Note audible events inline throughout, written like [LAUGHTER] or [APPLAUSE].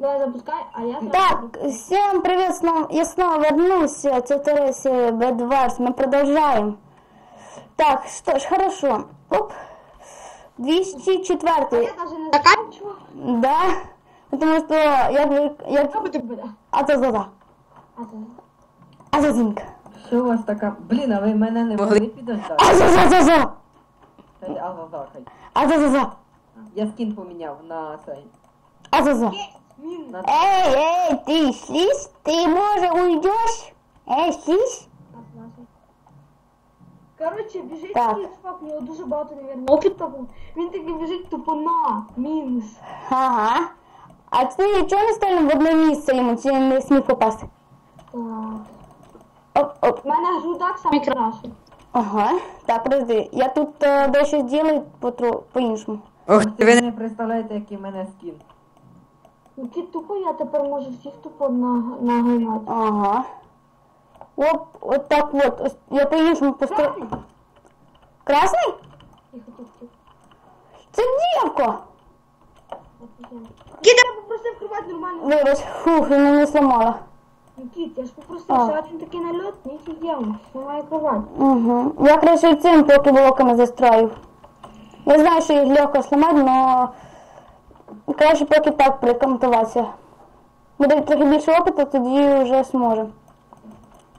Давай запускай, а я... Так, всем привет, снова, я снова вернулся, это вторая серия Bad Wars, мы продолжаем. Так, что ж, хорошо. Оп. 204 Я даже не заканчиваю. Да, потому что я, говорю- я, Как бы ты бы, да? а то да, А то- а то зинка, Що у вас така? Блін, а ви мене не могли підождати? а за за за за, Та й- А, за, хай. а за за за, Я скін поміняв на цей. а за за. Есть! Минус. На... Эй, эй, ты слизь, ты может уйдешь? Эй, слизь. Коротше, біжить Так. такий чувак, у нього дуже багато, навірно, опиту був. Він такий біжить тупо на мінус. Ага. А ти чого не ставимо в одне місце йому, чи він не смів попасти? Так. Оп, оп. У мене грудак саме кращий. Ага. Так, подожди. Я тут е, дещо зроблю потру- по-іншому. Ох, Ви ти ви не представляєте, який в мене скін. Який тупо, я тепер можу всіх тупо на- наганяти. Ага. Оп, от так от. Я по-іншому построю. Красний? Це дівко. Кіт, я попросив кровать нормально. Вибач, фух, я мене сломала. Нікіт, я ж попросив, що один такий нальот, не сидів, знімає кровать. Угу. Я краще цим поки блоками застрою. Я знаю, що їх легко сломати, але краще поки так прикомтуватися. Буде трохи більше опиту, тоді вже зможемо.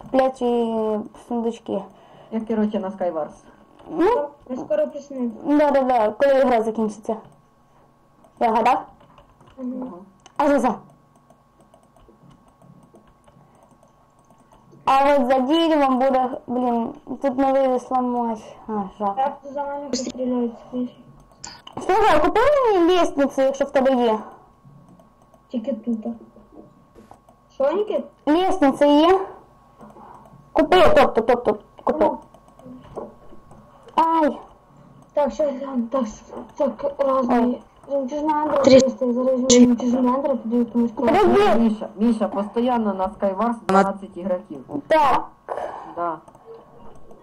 Купляти сундучки. Я, коротше, на Skywars. Ну, Я скоро приснив. да-да-да, коли гра закінчиться. Я гадав? А за за. А от за деревом буде, блін, тут не вийде сломати. А. Я тут за мене постріляють скоріше. Слухай, купи мені лестницю, якщо в тебе є. Тільки тут. Що, Нікіт? Лестниця є. Купи, тобто, тобто, купи. Ай, Так, що там, так, так, разні. Жемчужна андра, 300, я зараз візьму жемчужну андра, класу. подожди. Міша, Міша, постійно на Skywars 12 ігроків. Так, Да.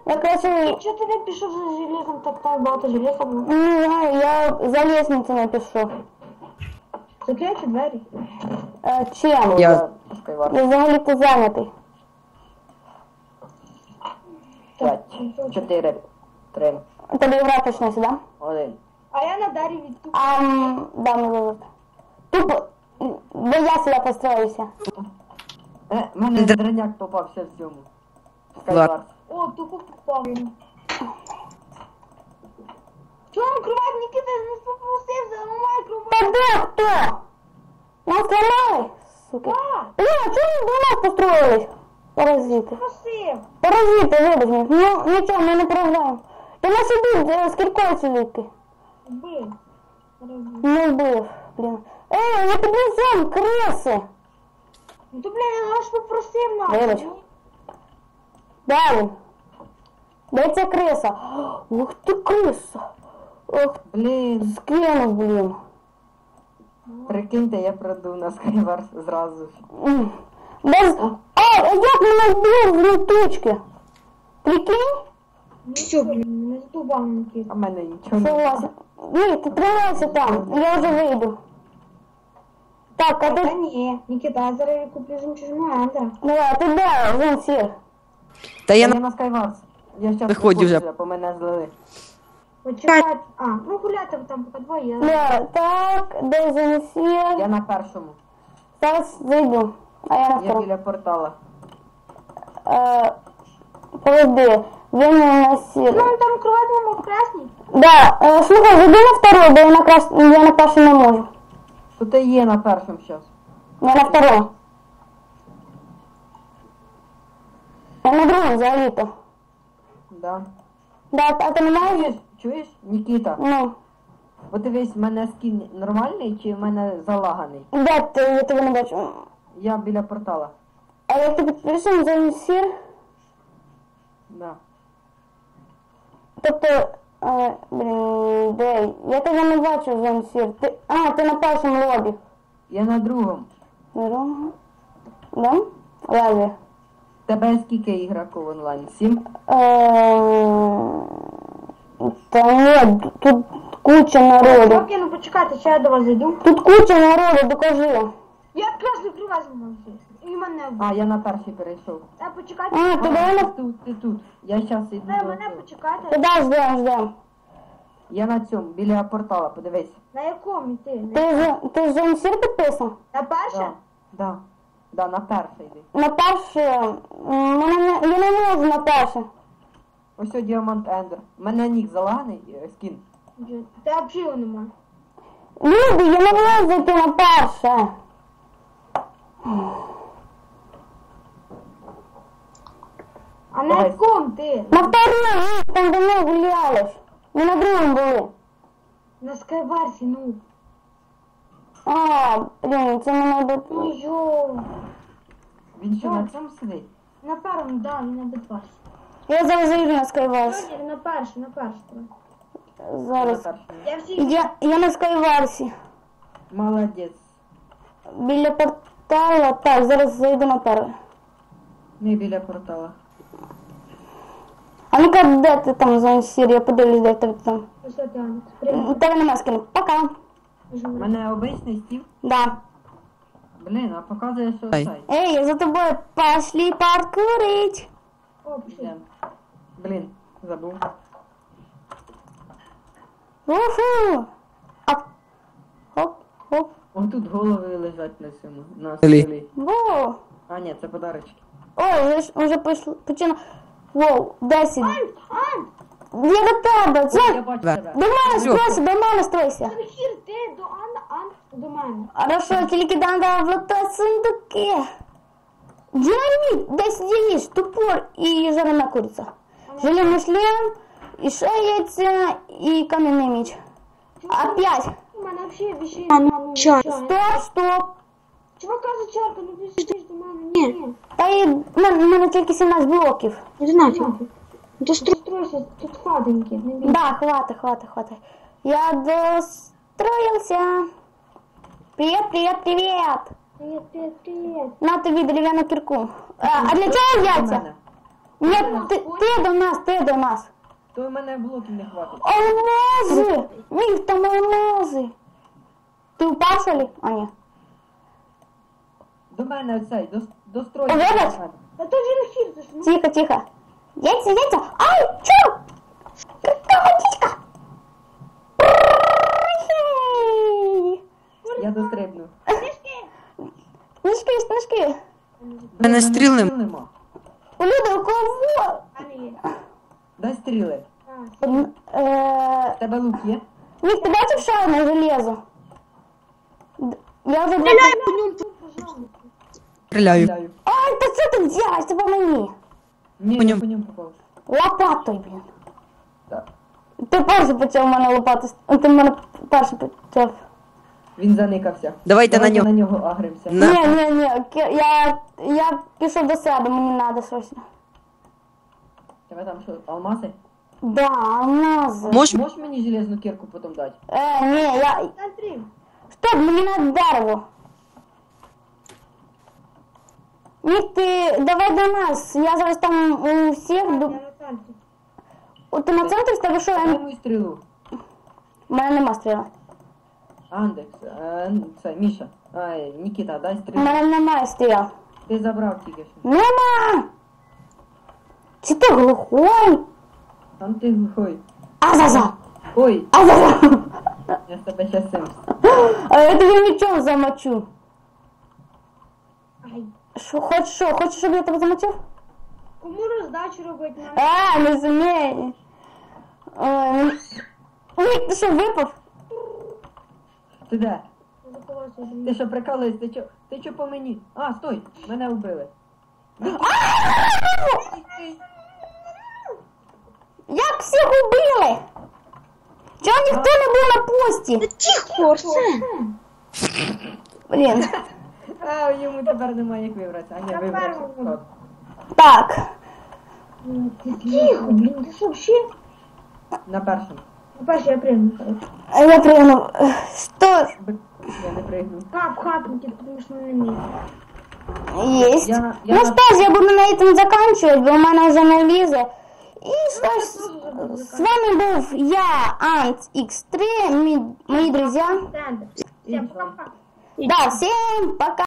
Я краще, Чого ти не пішов за железом, так там багато железа було? не знаю, я за лестницю напишу. Закрийте двері. Е, чим? Я- Я взагалі-то зайнятий. 5, 4, 3, Тобі гра почнеться, да? 1. А я на дарі від тут. А, м, да, не вивод. Тупо, бо я сюди построюся. Е, мене драняк попався в цьому. Ладно. О, тупо попав. Чому кровать Нікіта не попросив, заламай кровать. Та де хто? Нас? Сука. А, Блін, а чому до нас построїлись? Паразити. просив. Паразити, вибач. Ну, нічого, ми не програємо. Та нас е, з кількою сидіти. Вбив. Не вбив, блін. Ей, я тобі сам, криси. Ну то, блін, я ж попросив нас. Вибач. Де він? Де ця криса? Ух ти криса. Ох, Блін, скинув, блін. прикиньте, я продув на Skywars зразу. ж. М. Без... А, як мене вбив з летучки? Прикинь? Ну що, блін, не здубав Нікіта. А в мене нічого не Согласен. Ні, ти тримайся там, я вже вийду. Так, а Та ні, Нікіта, я зараз куплю жемчужну андра. Ну, а ти де? Вон сір. Та я Я на на Skywars. Я щас Виходь вже. по мене злили. Почекай. А, ну гуляти там поки двоє. Не, так, де Зенсір? Я на першому. Зараз зайду. А я на Я второму. біля портала. Е, подожди, він на. Ну, там кровать нема в красній. Да, е, слухай, зайди на второй, бо я на, крас... я на перший не можу. Тут і є на першому щас. Я на втором. Я на другому взагалі-то. Да. Да, а ти не Чуєш? Чуєш? Нікіта, Ну, от дивись, в мене скін нормальний чи в мене залаганий? де ти, я тебе не бачу. Я біля портала. А як ти підпишеш Зенсір? Да. Тобто, е, блін, де? Я тебе не бачу, Зенсір. Ти... А, ти на першому лобі. Я на другому. Здорово. Да? Разве? Тебе скільки ігроків онлайн? Сім? Е, Та ні, тут куча народу. Поки, ну почекайте, ще я до вас зайду. Тут куча народу, докажи. Я якраз не привезла всі. І мене вбив. А, я на перший перейшов. Та почекайте. А, ти на... тут, ти тут. Я щас іду. Та до мене цього. почекайте. Туди ждем, ждем. Я на цьому, біля портала, подивись. На якому? На- Ти ж ти ж сір підписав? На перше? Да, да. На перший йди. На перше. Мене не, я не можу на перше. Ось о Діамант Ендер. У мене нік залаганий, е, скін. Та взагалі нема. Люди, я не можу зайти на перше. А на Давай. якому ти? На второму, там де ми гуляли. ж. Ми на другому були. На скайбарсі, ну. А, блін, це мене би... Ну йо. Він що на цьому сидить? На першому, да, він на битварсі. Я зараз зайду на Skywars. Сьогодні на перше, на перше. Зараз. Я всі Я, я на Skywars. Молодець. Біля портала. Так, зараз зайду на перший. Ми біля портала. А ну-ка, де ти там за? Я подивлюсь, де ти там. Ось це там. У тебе нема скину. Пока. У мене обичний стів. Да. Блін, а показує, що Ай. сайт. Эй, я за тобой пошли паркурить. О, пішли. Блін, забув. Уху. А. Хоп, хоп. О, тут голови лежать на цьому. На столі. Во. А, ні, це подарочки. Ой, вже, ж- вже пішло. Почина. Воу, 10. Ань, Ань, Iertăbă, ce? Domnul stroase, domnul stroase. Hirte, doan, an, domnul. Хорошо, телекидан да в сундуке. Динамит, да сидишь, тупор и жареная курица. Железный шлем, и шея, и каменный меч. Опять. Стоп, стоп. Чувака зачарка, ну пиши, что на ні. Та і в мене, в мене тільки 17 блоків. 11. Ну, тут строился, тут хладенький. Да, хвата, хвата, хвата. Я достроился. Привет, привет, привет. Привет, привет, привет. На тобі дерев'яну кірку. А, а для чего взяться? Нет, ты ти до нас, ты до нас. То у мене блоки не хватит. Алмази! Міг там алмази. Ты упался ли? А, ні. До мене цей, до, достроївся. Вибач? А то же не хіртиш. Ну. Тихо, тихо. Яйця, яйця. Ай, чо? Какая? Прыгай. Я дострибну. Снежки, снежки. У мене стріл нема. нема. У люди, у кого? Дай стріли. Е, В тебе лук є? Ник, ти бачив ще одне железо? Д- Я вже... пожалуйста. Стріляю. Стріляю. Ай, та що ти делаєш? Це по мені. Ні, По ньому. по ньому попав. Лопатою, блін. Так. Ти перший почав мене лопати. Ти мене перший почав. Він заникався. Давайте на нього. на нього агримося. На. Ні, ні, ні, ки- я, я пішов до себе, мені треба щось. Тебе там що, алмази? Да, алмази. Можеш Можеш мені железну кірку потім дати? Е, ні, я... Стоп, мені треба дерево. Нік, ти давай до нас. Я зараз там у всіх... Я ду- на центрі. О, Ти на центрі з тебе що? Дай Я... мою стрілу. У мене нема стріла. Андекс, е, це Міша. Ай, Нікіта, дай У стрілу. мене немає стріла. Ти забрав тільки що. Нема! Чи ти глухой? Там ти глухой. Азаза! Ой, Азаза! я з тебе щас сим. [GASPS] А я тобі мечом замочу. Що, хочеш що? Хочеш, щоб я тебе замочив? Кому роздачу робити? А, не зуміє. Ой, ну- Ой, ти що, випав? Ти де? Ти що прикалуєш? Ти чо? Ти чо по мені? А, стой! Мене вбили. Як всіх убили? Чого ніхто не був на пості? Тихо, все. Блін. А, йому тепер немає як вибратися. А ні, Тепер вибрався. можна. Так, Так. Тихо, блін, ти що, вообще? На першому. Перше я прийму. Я пригнув. Що? Б- Я не пригну. Кап, хапнути, тому що не вмію. Есть. Я- я ну на- что ж, я буду на этом заканчивать, бо у мене вже не влізе. І що ж, з вами був я, Ант X3, мої, мої друзі. Центр. Всем пока-пока. Да, всем пока.